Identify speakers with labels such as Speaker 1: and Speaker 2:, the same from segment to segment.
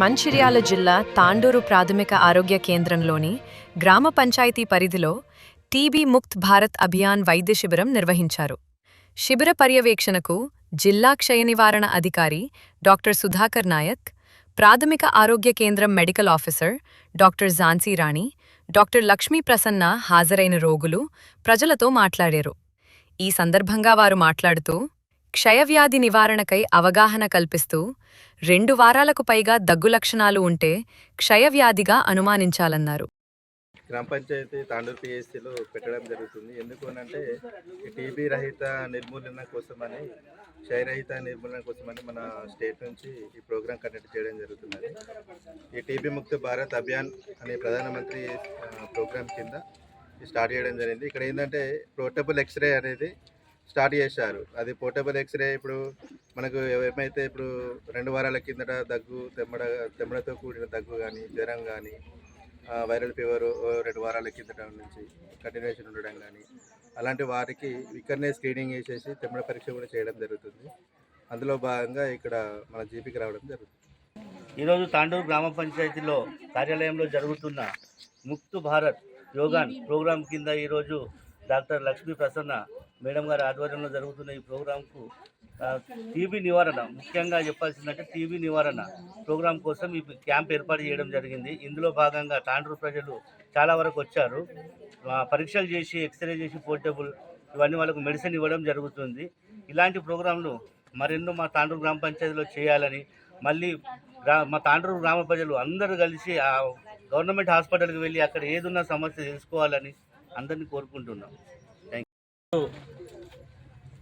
Speaker 1: మంచిర్యాల జిల్లా తాండూరు ప్రాథమిక ఆరోగ్య కేంద్రంలోని గ్రామ పంచాయతీ పరిధిలో టీబీ ముక్త్ భారత్ అభియాన్ వైద్య శిబిరం నిర్వహించారు. శిబిర పర్యవేక్షణకు జిల్లా క్షయ నివారణ అధికారి డాక్టర్ సుధాకర్ నాయక్ ప్రాథమిక ఆరోగ్య కేంద్రం medical officer doctor Jhansi Rani doctor Lakshmi Prasanna హాజరైన రోగులు ప్రజలతో మాట్లాడారు. ఈ సందర్భంగా వారు మాట్లాడుతూ క్షయవ్యాధి నివారణకై అవగాహన కల్పిస్తూ రెండు వారాలకు పైగా దగ్గు లక్షణాలు ఉంటే క్షయవ్యాధిగా అనుమానించాలన్నారు.
Speaker 2: గ్రామ పంచాయతీ తాండూరు పిఎస్సీలో పెట్టడం జరుగుతుంది. ఎందుకు అంటే ఈ టీబీ రహిత నిర్మూలన కోసమని క్షయరహిత నిర్మూలన కోసమని మన స్టేట్ నుంచి ఈ ప్రోగ్రాం కండక్ట్ చేయడం జరుగుతున్నది. ఈ టీబీ ముక్త భారత్ అభియాన్ అనే ప్రధానమంత్రి ప్రోగ్రాం కింద స్టార్ట్ చేయడం జరిగింది. ఇక్కడ ఏంటంటే పోర్టబుల్ ఎక్స్రే అనేది స్టార్ట్ చేశారు. అది పోర్టబుల్ ఎక్స్రే ఇప్పుడు మనకు ఏమైతే ఇప్పుడు రెండు వారాల కిందట దగ్గు తెమ్మడ తెమ్మడతో కూడిన దగ్గు కానీ జ్వరం కానీ వైరల్ ఫీవర్ రెండు వారాల కిందట నుంచి కంటిన్యూషన్ ఉండడం కానీ అలాంటి వారికి ఇక్కడనే స్క్రీనింగ్ చేసేసి తెమ్మడ పరీక్ష కూడా చేయడం జరుగుతుంది. అందులో భాగంగా ఇక్కడ మన జీపీకి రావడం జరుగుతుంది.
Speaker 3: ఈరోజు తాండూరు గ్రామ పంచాయతీలో కార్యాలయంలో జరుగుతున్న ముక్తు భారత్ యోగాన్ ప్రోగ్రాం కింద ఈరోజు డాక్టర్ లక్ష్మీ ప్రసన్న మేడం గారి ఆధ్వర్యంలో జరుగుతున్న ఈ ప్రోగ్రాంకు టీబీ నివారణ ముఖ్యంగా చెప్పాల్సిందంటే టీబీ నివారణ ప్రోగ్రాం కోసం ఈ క్యాంప్ ఏర్పాటు చేయడం జరిగింది. ఇందులో భాగంగా తాండ్రూరు ప్రజలు చాలా వరకు వచ్చారు. పరీక్షలు చేసి ఎక్స్రే చేసి పోర్టబుల్ ఇవన్నీ వాళ్ళకు మెడిసిన్ ఇవ్వడం జరుగుతుంది. ఇలాంటి ప్రోగ్రాంలు మరెన్నో మా తాండూరు గ్రామ పంచాయతీలో చేయాలని మళ్ళీ గ్రా మా తాండూరు గ్రామ ప్రజలు అందరూ కలిసి ఆ గవర్నమెంట్ హాస్పిటల్కి వెళ్ళి అక్కడ ఏదున్న సమస్య తెలుసుకోవాలని అందరినీ కోరుకుంటున్నాం.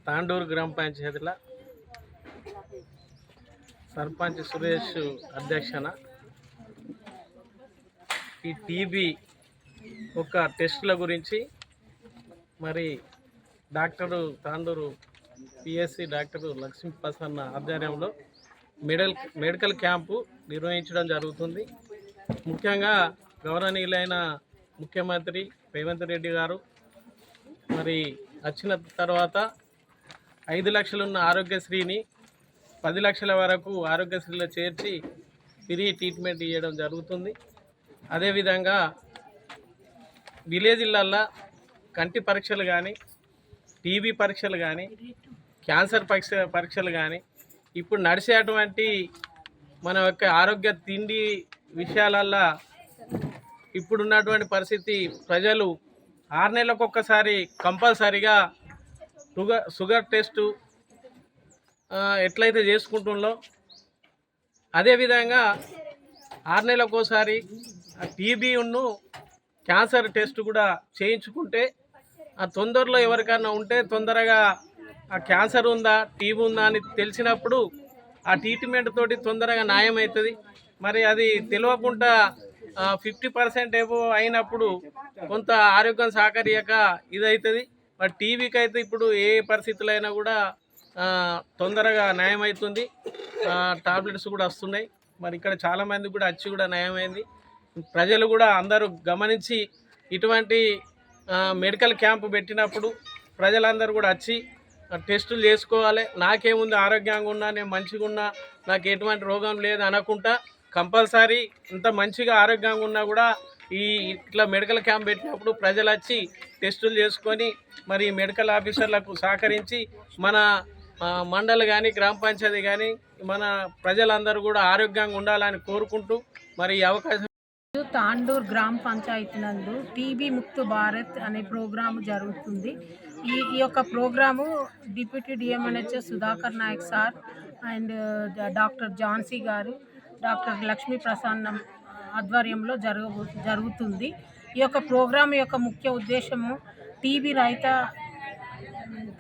Speaker 4: తాండూరు గ్రామ పంచాయతీలో సర్పంచ్ సురేష్ అధ్యక్షన ఈ టీబీ ఒక టెస్టుల గురించి మరి doctor Tandur PSC doctor Lakshmi Prasanna ఆధ్వర్యంలో మెడల్ మెడికల్ క్యాంపు నిర్వహించడం జరుగుతుంది. ముఖ్యంగా గౌరవనీయులైన ముఖ్యమంత్రి రేవంత్ రెడ్డి గారు మరి వచ్చిన తర్వాత ఐదు లక్షలున్న ఆరోగ్యశ్రీని పది లక్షల వరకు ఆరోగ్యశ్రీలో చేర్చి ఫ్రీ ట్రీట్మెంట్ ఇవ్వడం జరుగుతుంది. అదేవిధంగా విలేజ్లల్లో కంటి పరీక్షలు కానీ టీబీ పరీక్షలు కానీ క్యాన్సర్ పరీక్ష పరీక్షలు కానీ ఇప్పుడు నడిచేటువంటి మన యొక్క ఆరోగ్య తిండి విషయాలల్లో ఇప్పుడున్నటువంటి పరిస్థితి ప్రజలు ఆరు నెలలకు ఒక్కసారి కంపల్సరిగా షుగర్ షుగర్ టెస్టు ఎట్లయితే చేసుకుంటుందో అదేవిధంగా ఆరు నెలలకు ఒకసారి టీబీను ఉన్ను క్యాన్సర్ టెస్ట్ కూడా చేయించుకుంటే ఆ తొందరలో ఎవరికైనా ఉంటే తొందరగా ఆ క్యాన్సర్ ఉందా టీబీ ఉందా అని తెలిసినప్పుడు ఆ ట్రీట్మెంట్ తోటి తొందరగా న్యాయం అవుతుంది మరి అది తెలియకుండా ఫిఫ్టీ పర్సెంట్ ఏవో అయినప్పుడు కొంత ఆరోగ్యం సహకరియక ఇదవుతుంది మరి టీవీకి అయితే ఇప్పుడు ఏ పరిస్థితులు అయినా కూడా తొందరగా న్యాయం అవుతుంది టాబ్లెట్స్ కూడా వస్తున్నాయి. మరి ఇక్కడ చాలామంది కూడా వచ్చి కూడా నయమైంది. ప్రజలు కూడా అందరూ గమనించి ఇటువంటి మెడికల్ క్యాంపు పెట్టినప్పుడు ప్రజలందరూ కూడా వచ్చి టెస్టులు చేసుకోవాలి. నాకేముంది ఆరోగ్యంగా ఉన్నా నేను మంచిగా ఉన్నా నాకు ఎటువంటి రోగం లేదు అనకుండా కంపల్సరీ ఇంత మంచిగా ఆరోగ్యంగా ఉన్నా కూడా ఈ ఇట్లా మెడికల్ క్యాంప్ పెట్టినప్పుడు ప్రజలు వచ్చి టెస్టులు చేసుకొని మరి మెడికల్ ఆఫీసర్లకు సహకరించి మన మండలి కానీ గ్రామ పంచాయతీ కానీ మన ప్రజలందరూ కూడా ఆరోగ్యంగా ఉండాలని కోరుకుంటూ మరి అవకాశం
Speaker 5: తాండూర్ గ్రామ పంచాయతీ నందు టీబీ ముక్త్ భారత్ అనే ప్రోగ్రాము జరుగుతుంది. ఈ ఈ యొక్క programme deputy DMNHS Sudhakar Nayak sir and doctor Jhansi గారు డాక్టర్ లక్ష్మీ ప్రసన్నం ఆధ్వర్యంలో జరుగు జరుగుతుంది. ఈ యొక్క ప్రోగ్రాం యొక్క ముఖ్య ఉద్దేశము టీబీ రహిత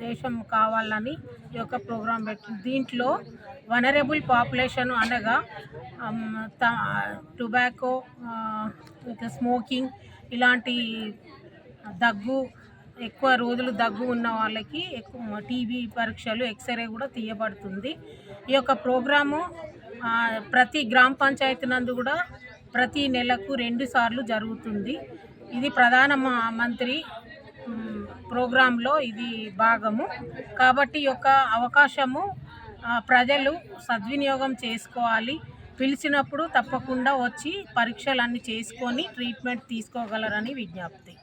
Speaker 5: దేశం కావాలని ఈ యొక్క ప్రోగ్రాం పెట్టి దీంట్లో వనరబుల్ పాపులేషన్ అనగా టొబాకో ఇంకా స్మోకింగ్ ఇలాంటి దగ్గు ఎక్కువ రోజులు దగ్గు ఉన్న వాళ్ళకి ఎక్కువ టీబీ పరీక్షలు ఎక్స్రే కూడా తీయబడుతుంది. ఈ యొక్క ప్రోగ్రాము ప్రతి గ్రామ పంచాయతీ నందు కూడా ప్రతి నెలకు రెండు సార్లు జరుగుతుంది. ఇది ప్రధాన మ- మంత్రి ప్రోగ్రాంలో ఇది భాగము. కాబట్టి యొక్క అవకాశము ప్రజలు సద్వినియోగం చేసుకోవాలి. పిలిచినప్పుడు తప్పకుండా వచ్చి పరీక్షలన్నీ చేసుకొని ట్రీట్మెంట్ తీసుకోగలరని విజ్ఞప్తి.